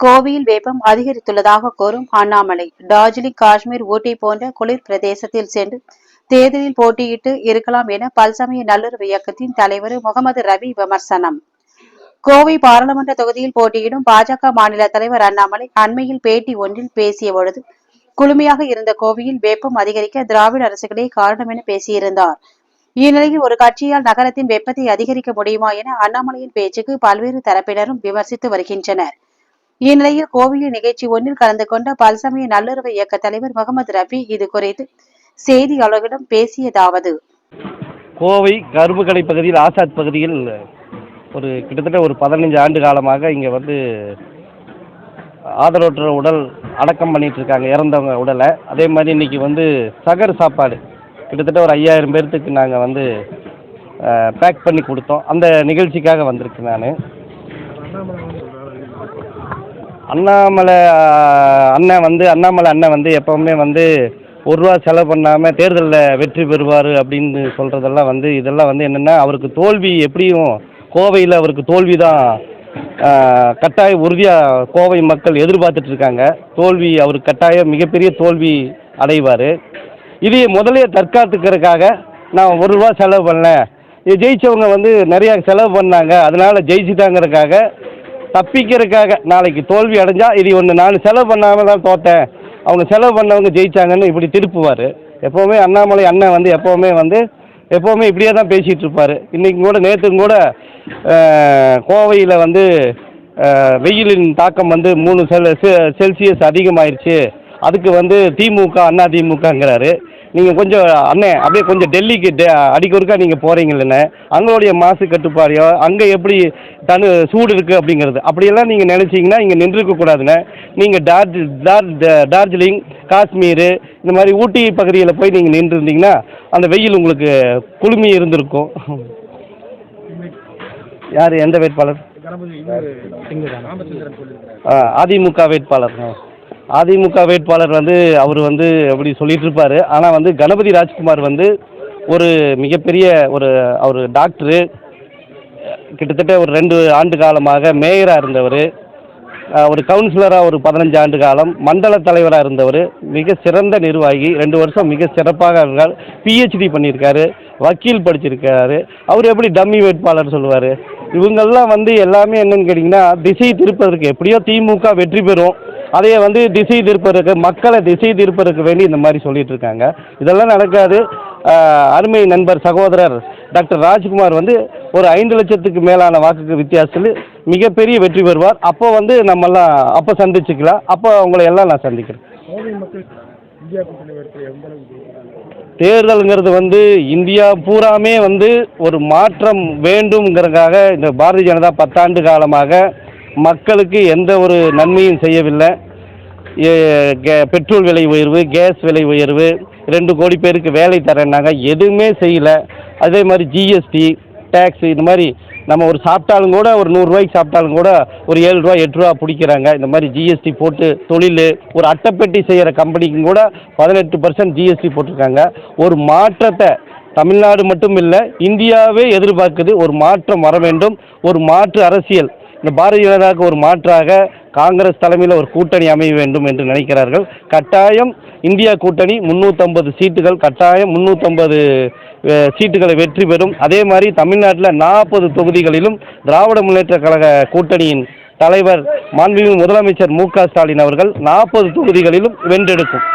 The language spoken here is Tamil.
கோவையில் வெப்பம் அதிகரித்துள்ளதாக கூறும் அண்ணாமலை. டார்ஜிலிங் காஷ்மீர் ஊட்டி போன்ற குளிர் பிரதேசத்தில் சென்று தேர்தலில் போட்டியிட்டு இருக்கலாம் என பல்சமய நல்லுறவு இயக்கத்தின் தலைவர் முகமது ரவி விமர்சனம். கோவை பாராளுமன்ற தொகுதியில் போட்டியிடும் பாஜக மாநில தலைவர் அண்ணாமலை அண்மையில் பேட்டி ஒன்றில் பேசிய பொழுது குளுமையாக இருந்த கோவையில் வெப்பம் அதிகரிக்க திராவிட அரசுகளே காரணம் என பேசியிருந்தார். இந்நிலையில் ஒரு கட்சியால் நகரத்தின் வெப்பத்தை அதிகரிக்க முடியுமா என அண்ணாமலையின் பேச்சுக்கு பல்வேறு தரப்பினரும் விமர்சித்து வருகின்றனர். இந்நிலையில் கோவையில் நிகழ்ச்சி ஒன்றில் கலந்து கொண்ட பல்சமய நல்லுறவு இயக்க தலைவர் முகமது ரபி இது குறித்து செய்தியாளர்களிடம் பேசியதாவது. கோவை கருப்புக்கடை பகுதியில் ஆசாத் பகுதியில் ஒரு கிட்டத்தட்ட ஒரு பதினஞ்சு ஆண்டு காலமாக இங்கே வந்து ஆதரவற்ற உடல் அடக்கம் பண்ணிட்டு இருக்காங்க இறந்தவங்க உடலை. அதே மாதிரி இன்னைக்கு வந்து சகர் சாப்பாடு கிட்டத்தட்ட ஒரு ஐயாயிரம் பேர்த்துக்கு நாங்கள் வந்து பேக் பண்ணி கொடுத்தோம். அந்த நிகழ்ச்சிக்காக வந்திருக்கேன் நான். அண்ணாமலை அண்ணன் வந்து அண்ணாமலை அண்ணன் வந்து எப்போவுமே வந்து ஒரு ரூபா செலவு பண்ணாமல் தேர்தலில் வெற்றி பெறுவார் அப்படின்னு சொல்கிறதெல்லாம் வந்து இதெல்லாம் வந்து என்னென்னா அவருக்கு தோல்வி எப்படியும் கோவையில் அவருக்கு தோல்வி தான் கட்டாய உறுதியாக கோவை மக்கள் எதிர்பார்த்துட்டு இருக்காங்க. தோல்வி அவர் கட்டாயம் மிகப்பெரிய தோல்வி அடைவார். இது முதலே தற்காத்துக்கிறதுக்காக நான் ஒரு ரூபா செலவு பண்ணேன். ஜெயித்தவங்க ஜெயிச்சவங்க வந்து நிறையா செலவு பண்ணாங்க. அதனால் ஜெயிச்சுட்டாங்கிறதுக்காக தப்பிக்கிறதுக்காக நாளைக்கு தோல்வி அடைஞ்சால் இது ஒன்று நான் செலவு பண்ணாமல் தான் தோத்தேன். அவங்க செலவு பண்ணவங்க ஜெயிச்சாங்கன்னு இப்படி திருப்புவார். எப்போவுமே அண்ணாமலை அண்ணன் வந்து எப்போவுமே வந்து எப்போவுமே இப்படியே தான் பேசிகிட்டு இருப்பார். இன்றைக்கும் கூட நேற்றுக்கும் கூட கோவையில் வந்து வெயிலின் தாக்கம் வந்து மூணு செல் செல்சியஸ் அதிகமாயிருச்சு. அதுக்கு வந்து திமுக அண்ணா திமுகங்கிறாரு. நீங்கள் கொஞ்சம் அண்ணே அப்படியே கொஞ்சம் டெல்லிக்கு டெ அடிக்கொருக்கா நீங்கள் போகிறீங்களே அங்களுடைய மாசு கட்டுப்பாடையோ அங்கே எப்படி தனு சூடு இருக்குது அப்படிங்கிறது அப்படியெல்லாம் நீங்கள் நினச்சிங்கன்னா இங்கே நின்றுக்க கூடாதுண்ணே. நீங்கள் டார்ஜி டார் டார்ஜிலிங் காஷ்மீர் இந்த மாதிரி ஊட்டி பகுதியில் போய் நீங்கள் நின்றுருந்தீங்கன்னா அந்த வெயில் உங்களுக்கு குளுமி இருந்திருக்கும். யார் எந்த வேட்பாளர்? ஆ, அதிமுக வேட்பாளர். அதிமுக வேட்பாளர் வந்து அவர் வந்து அப்படி சொல்லிட்டு இருப்பாரு ஆனால் வந்து கணபதி ராஜ்குமார் வந்து ஒரு மிகப்பெரிய ஒரு அவர் டாக்டரு. கிட்டத்தட்ட ஒரு ரெண்டு ஆண்டு காலமாக மேயராக இருந்தவர். ஒரு கவுன்சிலராக ஒரு பதினஞ்சு ஆண்டு காலம் மண்டல தலைவராக இருந்தவர். மிக சிறந்த நிர்வாகி ரெண்டு வருஷம் மிக சிறப்பாக இருந்தார் பிஹெச்டி பண்ணியிருக்காரு வக்கீல் படிச்சிருக்காரு. அவர் எப்படி டம்மி வேட்பாளர் சொல்லுவார். இவங்கெல்லாம் வந்து எல்லாமே என்னன்னு கேட்டிங்கன்னா திசை திருப்பதற்கு எப்படியோ திமுக வெற்றி பெறும். அதையே வந்து திசை திருப்பதற்கு மக்களை திசை திருப்பதற்கு வேண்டி இந்த மாதிரி சொல்லிட்டு இருக்காங்க. இதெல்லாம் நடக்காது. அருமை நண்பர் சகோதரர் டாக்டர் ராஜ்குமார் வந்து ஒரு ஐந்து லட்சத்துக்கு மேலான வாக்குக்கு வித்தியாசத்தில் மிகப்பெரிய வெற்றி பெறுவார். அப்போ வந்து நம்மெல்லாம் அப்போ சந்திச்சுக்கலாம். அப்போ உங்களை எல்லாம் நான் சந்திக்கிறேன். தேர்தலுங்கிறது வந்து இந்தியா பூராமே வந்து ஒரு மாற்றம் வேண்டும்ங்கிறதுக்காக இந்த பாரதிய ஜனதா பத்தாண்டு காலமாக மக்களுக்கு எந்த ஒரு நன்மையும் செய்யவில்லை. ஏ- கே- பெட்ரோல் விலை உயர்வு கேஸ் விலை உயர்வு ரெண்டு கோடி பேருக்கு வேலை தரேன்னாங்க. எதுவுமே செய்யலை. அதே மாதிரி ஜிஎஸ்டி டேக்ஸ் இந்த மாதிரி நம்ம ஒரு சாப்பிட்டாலும் கூட ஒரு நூறுரூவாய்க்கு சாப்பிட்டாலும் கூட ஒரு ஏழு ரூபா எட்டு ரூபா பிடிக்கிறாங்க. இந்த மாதிரி ஜிஎஸ்டி போட்டு தொழில் ஒரு அட்டைப்பெட்டி செய்கிற கம்பெனிக்கும் கூட பதினெட்டு பர்சன்ட் ஜிஎஸ்டி போட்டிருக்காங்க. ஒரு மாற்றத்தை தமிழ்நாடு மட்டும் இல்லை இந்தியாவே எதிர்பார்க்குது ஒரு மாற்றம் வர வேண்டும். ஒரு மாற்று அரசியல் இந்த பாரதிய ஜனதாவுக்கு ஒரு மாற்றாக காங்கிரஸ் தலைமையில் ஒரு கூட்டணி அமைய வேண்டும் என்று நினைக்கிறார்கள். கட்டாயம் இந்தியா கூட்டணி முந்நூற்றம்பது சீட்டுகள் கட்டாயம் முந்நூற்றம்பது சீட்டுகளை வெற்றி பெறும். அதே மாதிரி தமிழ்நாட்டில் நாற்பது தொகுதிகளிலும் திராவிட முன்னேற்ற கழக கூட்டணியின் தலைவர் மாண்புமிகு முதலமைச்சர் மு க ஸ்டாலின் அவர்கள் நாற்பது தொகுதிகளிலும் வென்றெடுக்கும்.